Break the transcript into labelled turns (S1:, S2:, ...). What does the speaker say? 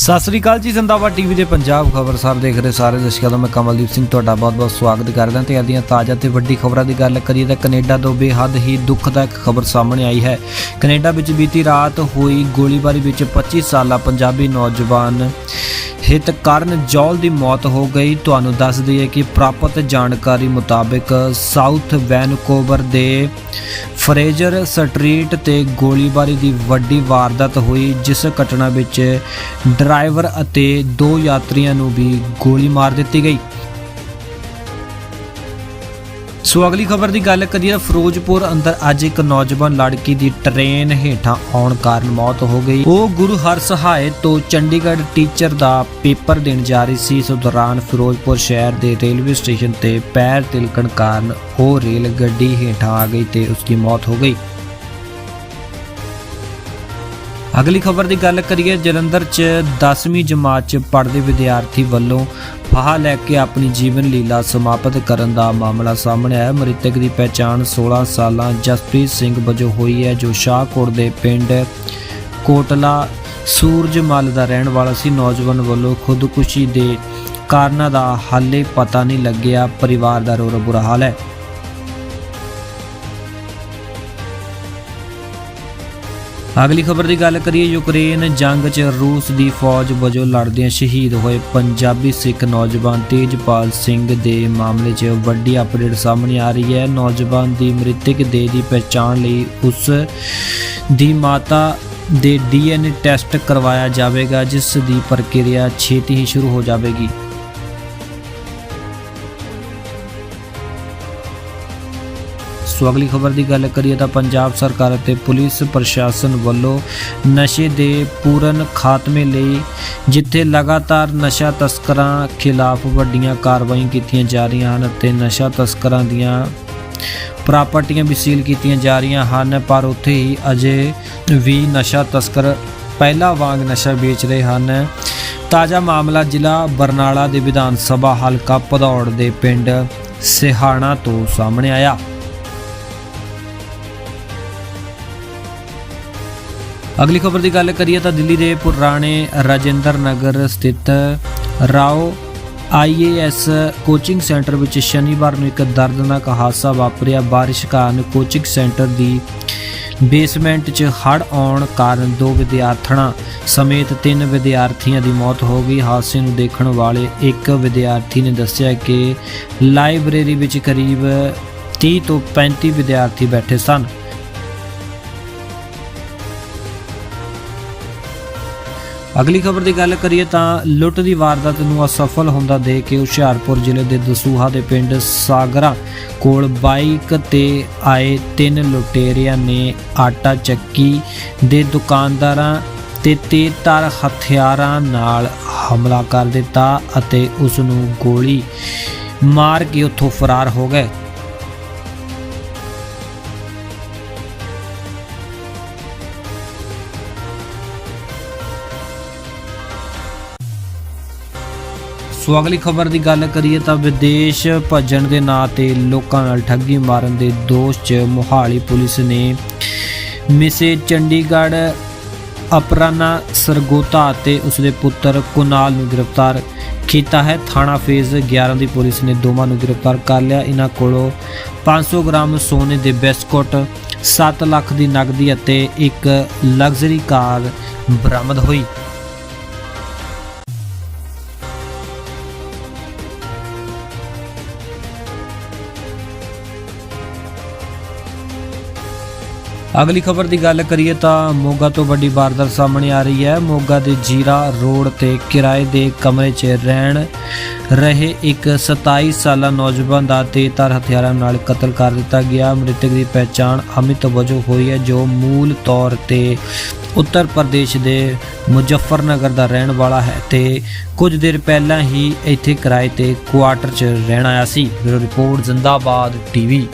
S1: ਸਤਿ ਸ੍ਰੀ ਅਕਾਲ ਜੀ, ਜ਼ਿੰਦਾਬਾਦ ਟੀਵੀ ਦੇ ਪੰਜਾਬ ਖਬਰ ਸਾਹਿਬ ਦੇਖ ਰਹੇ ਸਾਰੇ ਦਰਸ਼ਕਾਂ ਦਾ ਮੈਂ ਕਮਲਦੀਪ ਸਿੰਘ ਤੁਹਾਡਾ ਬਹੁਤ-ਬਹੁਤ ਸਵਾਗਤ ਕਰਦਾ ਤੇ ਦੀਆਂ ਤਾਜ਼ਾ ਤੇ ਵੱਡੀ ਖਬਰਾਂ ਦੀ ਗੱਲ ਕਰੀਏ ਤਾਂ ਕੈਨੇਡਾ ਤੋਂ ਬੇਹੱਦ ਹੀ ਦੁੱਖਦਾਇਕ ਖਬਰ ਸਾਹਮਣੇ ਆਈ ਹੈ। ਕੈਨੇਡਾ ਵਿੱਚ ਬੀਤੀ ਰਾਤ ਹੋਈ ਗੋਲੀਬਾਰੀ ਵਿੱਚ 25 ਸਾਲਾ ਪੰਜਾਬੀ ਨੌਜਵਾਨ ਹਿੱਤ ਕਾਰਨ ਜੌਲ ਦੀ ਮੌਤ ਹੋ ਗਈ। ਤੁਹਾਨੂੰ ਦੱਸ ਦਈਏ ਕਿ ਪ੍ਰਾਪਤ ਜਾਣਕਾਰੀ ਮੁਤਾਬਕ ਸਾਊਥ ਵੈਨਕੂਵਰ ਦੇ ਫਰੇਜ਼ਰ ਸਟਰੀਟ ਤੇ ਗੋਲੀਬਾਰੀ ਦੀ ਵੱਡੀ ਵਾਰਦਾਤ ਹੋਈ, ਜਿਸ ਘਟਨਾ ਵਿੱਚ ਡਰਾਈਵਰ ਅਤੇ ਦੋ ਯਾਤਰੀਆਂ ਨੂੰ ਵੀ ਗੋਲੀ ਮਾਰ ਦਿੱਤੀ ਗਈ। ਸੋ ਅਗਲੀ ਖਬਰ ਦੀ ਗੱਲ ਕਰੀਏ, ਫਿਰੋਜ਼ਪੁਰ ਅੰਦਰ ਅੱਜ ਇੱਕ ਨੌਜਵਾਨ ਲੜਕੀ ਦੀ ਟ੍ਰੇਨ ਹੇਠਾਂ ਆਉਣ ਕਾਰਨ ਮੌਤ ਹੋ ਗਈ। ਉਹ ਗੁਰੂ ਹਰ ਸਹਾਇ ਤੋਂ ਚੰਡੀਗੜ੍ਹ ਟੀਚਰ ਦਾ ਪੇਪਰ ਦੇਣ ਜਾ ਰਹੀ ਸੀ। ਇਸ ਦੌਰਾਨ ਫਿਰੋਜ਼ਪੁਰ ਸ਼ਹਿਰ ਦੇ ਰੇਲਵੇ ਸਟੇਸ਼ਨ ਤੇ ਪੈਰ ਤਿਲਕਣ ਕਾਰਨ ਉਹ ਰੇਲ ਗੱਡੀ ਹੇਠਾਂ ਆ ਗਈ ਤੇ ਉਸ ਦੀ ਮੌਤ ਹੋ ਗਈ। ਅਗਲੀ ਖਬਰ ਦੀ ਗੱਲ ਕਰੀਏ, ਜਲੰਧਰ 'ਚ 10ਵੀਂ ਜਮਾਤ 'ਚ ਪੜ੍ਹਦੇ ਵਿਦਿਆਰਥੀ ਵੱਲੋਂ ਫਾਹਾ ਲੈ ਕੇ ਆਪਣੀ ਜੀਵਨ ਲੀਲਾ ਸਮਾਪਤ ਕਰਨ ਦਾ ਮਾਮਲਾ ਸਾਹਮਣੇ ਆਇਆ। ਮ੍ਰਿਤਕ ਦੀ ਪਛਾਣ 16 ਸਾਲਾਂ ਜਸਪ੍ਰੀਤ ਸਿੰਘ ਵਜੋਂ ਹੋਈ ਹੈ, ਜੋ ਸ਼ਾਹਕੋਟ ਦੇ ਪਿੰਡ ਕੋਟਲਾ ਸੂਰਜਮਲ ਦਾ ਰਹਿਣ ਵਾਲਾ ਸੀ। ਨੌਜਵਾਨ ਵੱਲੋਂ ਖੁਦਕੁਸ਼ੀ ਦੇ ਕਾਰਨਾਂ ਦਾ ਹਾਲੇ ਪਤਾ ਨਹੀਂ ਲੱਗਿਆ। ਪਰਿਵਾਰ ਦਾ ਰੋ ਰੋ ਬੁਰਾ ਹਾਲ ਹੈ। ਅਗਲੀ ਖਬਰ ਦੀ ਗੱਲ ਕਰੀਏ, ਯੂਕਰੇਨ ਜੰਗ 'ਚ ਰੂਸ ਦੀ ਫੌਜ ਵਜੋਂ ਲੜਦਿਆਂ ਸ਼ਹੀਦ ਹੋਏ ਪੰਜਾਬੀ ਸਿੱਖ ਨੌਜਵਾਨ ਤੇਜਪਾਲ ਸਿੰਘ ਦੇ ਮਾਮਲੇ 'ਚ ਵੱਡੀ ਅਪਡੇਟ ਸਾਹਮਣੇ ਆ ਰਹੀ ਹੈ। ਨੌਜਵਾਨ ਦੀ ਮ੍ਰਿਤਕ ਦੇਹ ਦੀ ਪਛਾਣ ਲਈ ਉਸ ਦੀ ਮਾਤਾ ਦੇ ਡੀਐਨਏ ਟੈਸਟ ਕਰਵਾਇਆ ਜਾਵੇਗਾ, ਜਿਸ ਦੀ ਪ੍ਰਕਿਰਿਆ ਛੇਤੀ ਹੀ ਸ਼ੁਰੂ ਹੋ ਜਾਵੇਗੀ। ਸੋ ਅਗਲੀ ਖਬਰ ਦੀ ਗੱਲ ਕਰੀਏ ਤਾਂ ਪੰਜਾਬ ਸਰਕਾਰ ਅਤੇ ਪੁਲਿਸ ਪ੍ਰਸ਼ਾਸਨ ਵੱਲੋਂ ਨਸ਼ੇ ਦੇ ਪੂਰਨ ਖਾਤਮੇ ਲਈ ਜਿੱਥੇ ਲਗਾਤਾਰ ਨਸ਼ਾ ਤਸਕਰਾਂ ਖਿਲਾਫ ਵੱਡੀਆਂ ਕਾਰਵਾਈਆਂ ਕੀਤੀਆਂ ਜਾ ਰਹੀਆਂ ਹਨ ਅਤੇ ਨਸ਼ਾ ਤਸਕਰਾਂ ਦੀਆਂ ਪ੍ਰਾਪਰਟੀਆਂ ਵੀ ਸੀਲ ਕੀਤੀਆਂ ਜਾ ਰਹੀਆਂ ਹਨ, ਪਰ ਉੱਥੇ ਹੀ ਅਜੇ ਵੀ ਨਸ਼ਾ ਤਸਕਰ ਪਹਿਲਾ ਵਾਂਗ ਨਸ਼ਾ ਵੇਚ ਰਹੇ ਹਨ। ਤਾਜ਼ਾ ਮਾਮਲਾ ਜ਼ਿਲ੍ਹਾ ਬਰਨਾਲਾ ਦੇ ਵਿਧਾਨ ਸਭਾ ਹਲਕਾ ਭਦੌੜ ਦੇ ਪਿੰਡ ਸਿਹਾਣਾ ਤੋਂ ਸਾਹਮਣੇ ਆਇਆ। ਅਗਲੀ ਖਬਰ ਦੀ ਗੱਲ ਕਰੀਏ ਤਾਂ ਦਿੱਲੀ ਦੇ ਪੁਰਾਣੇ ਰਾਜਿੰਦਰ ਨਗਰ ਸਥਿਤ ਰਾਓ ਆਈਏਐਸ ਕੋਚਿੰਗ ਸੈਂਟਰ ਵਿੱਚ ਸ਼ਨੀਵਾਰ ਨੂੰ ਇੱਕ ਦਰਦਨਾਕ ਹਾਦਸਾ ਵਾਪਰਿਆ। ਬਾਰਿਸ਼ ਕਾਰਨ ਕੋਚਿੰਗ ਸੈਂਟਰ ਦੀ ਬੇਸਮੈਂਟ 'ਚ ਹੜ੍ਹ ਆਉਣ ਕਾਰਨ ਦੋ ਵਿਦਿਆਰਥਣਾਂ ਸਮੇਤ ਤਿੰਨ ਵਿਦਿਆਰਥੀਆਂ ਦੀ ਮੌਤ ਹੋ ਗਈ। ਹਾਦਸੇ ਨੂੰ ਦੇਖਣ ਵਾਲੇ ਇੱਕ ਵਿਦਿਆਰਥੀ ਨੇ ਦੱਸਿਆ ਕਿ ਲਾਇਬ੍ਰੇਰੀ ਵਿੱਚ ਕਰੀਬ 30 ਤੋਂ 35 ਵਿਦਿਆਰਥੀ ਬੈਠੇ ਸਨ। ਅਗਲੀ ਖਬਰ ਦੀ ਗੱਲ ਕਰੀਏ ਤਾਂ ਲੁੱਟ ਦੀ ਵਾਰਦਾਤ ਨੂੰ ਅਸਫਲ ਹੁੰਦਾ ਦੇਖ ਕੇ ਹੁਸ਼ਿਆਰਪੁਰ ਜ਼ਿਲ੍ਹੇ ਦੇ ਦਸੂਹਾ ਦੇ ਪਿੰਡ ਸਾਗਰਾ ਕੋਲ ਬਾਈਕ ਤੇ ਆਏ ਤਿੰਨ ਲੁਟੇਰਿਆਂ ਨੇ ਆਟਾ ਚੱਕੀ ਦੇ ਦੁਕਾਨਦਾਰਾਂ ਤੇ ਤੇਜ਼ਧਾਰ ਹਥਿਆਰਾਂ ਨਾਲ ਹਮਲਾ ਕਰ ਦਿੱਤਾ ਅਤੇ ਉਸ ਨੂੰ ਗੋਲੀ ਮਾਰ ਕੇ ਉੱਥੋਂ ਫਰਾਰ ਹੋ ਗਏ। ਸੋ ਅਗਲੀ ਖਬਰ ਦੀ ਗੱਲ ਕਰੀਏ ਤਾਂ ਵਿਦੇਸ਼ ਭੱਜਣ ਦੇ ਨਾਂ ਤੇ ਲੋਕਾਂ ਨਾਲ ਠੱਗੀ ਮਾਰਨ ਦੇ ਦੋਸ਼ 'ਚ ਮੋਹਾਲੀ ਪੁਲਿਸ ਨੇ ਮਿਸੇ ਚੰਡੀਗੜ੍ਹ ਅਪਰਾਨਾ ਸਰਗੋਤਾ ਅਤੇ ਉਸਦੇ ਪੁੱਤਰ ਕੁਨਾਲ ਨੂੰ ਗ੍ਰਿਫਤਾਰ ਕੀਤਾ ਹੈ। ਥਾਣਾ ਫੇਜ਼ 11 ਦੀ ਪੁਲਿਸ ਨੇ ਦੋਵਾਂ ਨੂੰ ਗ੍ਰਿਫਤਾਰ ਕਰ ਲਿਆ। ਇਹਨਾਂ ਕੋਲੋਂ 500 ਗ੍ਰਾਮ ਸੋਨੇ ਦੇ ਬਿਸਕੁਟ 7 ਲੱਖ ਦੀ ਨਕਦੀ ਅਤੇ ਇੱਕ ਲਗਜ਼ਰੀ ਕਾਰ ਬਰਾਮਦ ਹੋਈ। ਅਗਲੀ ਖਬਰ ਦੀ ਗੱਲ ਕਰੀਏ ਤਾਂ ਮੋਗਾ ਤੋਂ ਵੱਡੀ ਵਾਰਦਾਤ ਸਾਹਮਣੇ ਆ ਰਹੀ ਹੈ। ਮੋਗਾ ਦੇ ਜੀਰਾ ਰੋਡ ਤੇ ਕਿਰਾਏ ਦੇ ਕਮਰੇ 'ਚ ਰਹਿਣ ਰਹੇ ਇੱਕ 27 ਸਾਲਾ ਨੌਜਵਾਨ ਦਾ ਤੇਜ਼ਧਾਰ ਹਥਿਆਰਾਂ ਨਾਲ ਕਤਲ ਕਰ ਦਿੱਤਾ ਗਿਆ। ਮ੍ਰਿਤਕ ਦੀ ਪਛਾਣ ਅਮਿਤ ਵਜੋਂ ਹੋਈ ਹੈ, ਜੋ ਮੂਲ ਤੌਰ ਤੇ ਉੱਤਰ ਪ੍ਰਦੇਸ਼ ਦੇ ਮੁਜ਼ੱਫਰਨਗਰ ਦਾ ਰਹਿਣ ਵਾਲਾ ਹੈ ਤੇ ਕੁਝ ਦਿਨ ਪਹਿਲਾਂ ਹੀ ਇੱਥੇ ਕਿਰਾਏ ਤੇ ਕੁਆਟਰ 'ਚ ਰਹਿਣ ਆਇਆ ਸੀ। Bureau report, Zindabad TV.